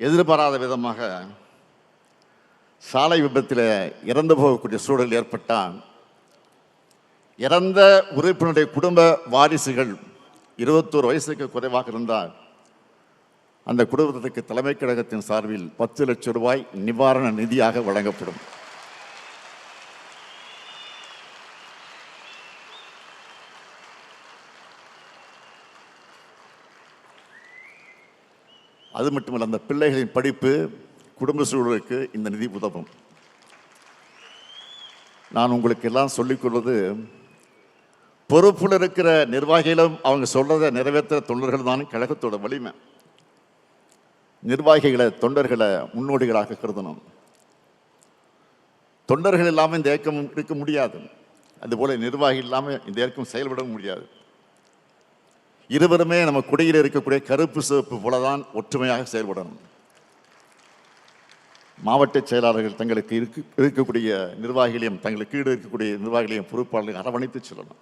எதிர்பாராத விதமாக சாலை விபத்தில் இறந்து போகக்கூடிய சூழல் ஏற்பட்டால் இறந்த உறுப்பினருடைய குடும்ப வாரிசுகள் இருபத்தோரு வயசுக்கு குறைவாக இருந்தால் அந்த குடும்பத்திற்கு தலைமை கழகத்தின் சார்பில் பத்து லட்சம் ரூபாய் நிவாரண நிதியாக வழங்கப்படும். அது மட்டுமல்ல அந்த பிள்ளைகளின் படிப்பு குடும்ப சூழலுக்கு இந்த நிதி உதவும். நான் உங்களுக்கு எல்லாம் சொல்லிக் கொள்வது பொறுப்பில் இருக்கிற நிர்வாகிகளும் அவங்க சொல்கிறத நிறைவேற்ற தொண்டர்கள் தான் கழகத்தோட வலிமை. நிர்வாகிகளை தொண்டர்களை முன்னோடிகளாக கருதணும். தொண்டர்கள் இல்லாமல் இந்த இயக்கம் இருக்க முடியாது. அதுபோல் நிர்வாகி இல்லாமல் இந்த இயக்கம் செயல்பட முடியாது. இருவருமே நம்ம குடியில் இருக்கக்கூடிய கருப்பு சிவப்பு போலதான் ஒற்றுமையாக செயல்படணும். மாவட்ட செயலாளர்கள் தங்களுக்கு இருக்கு இருக்கக்கூடிய நிர்வாகிகளையும் தங்களுக்கு ஈடு இருக்கக்கூடிய நிர்வாகிகளையும் பொறுப்பாளர்களையும் அரவணைத்து சொல்லணும்.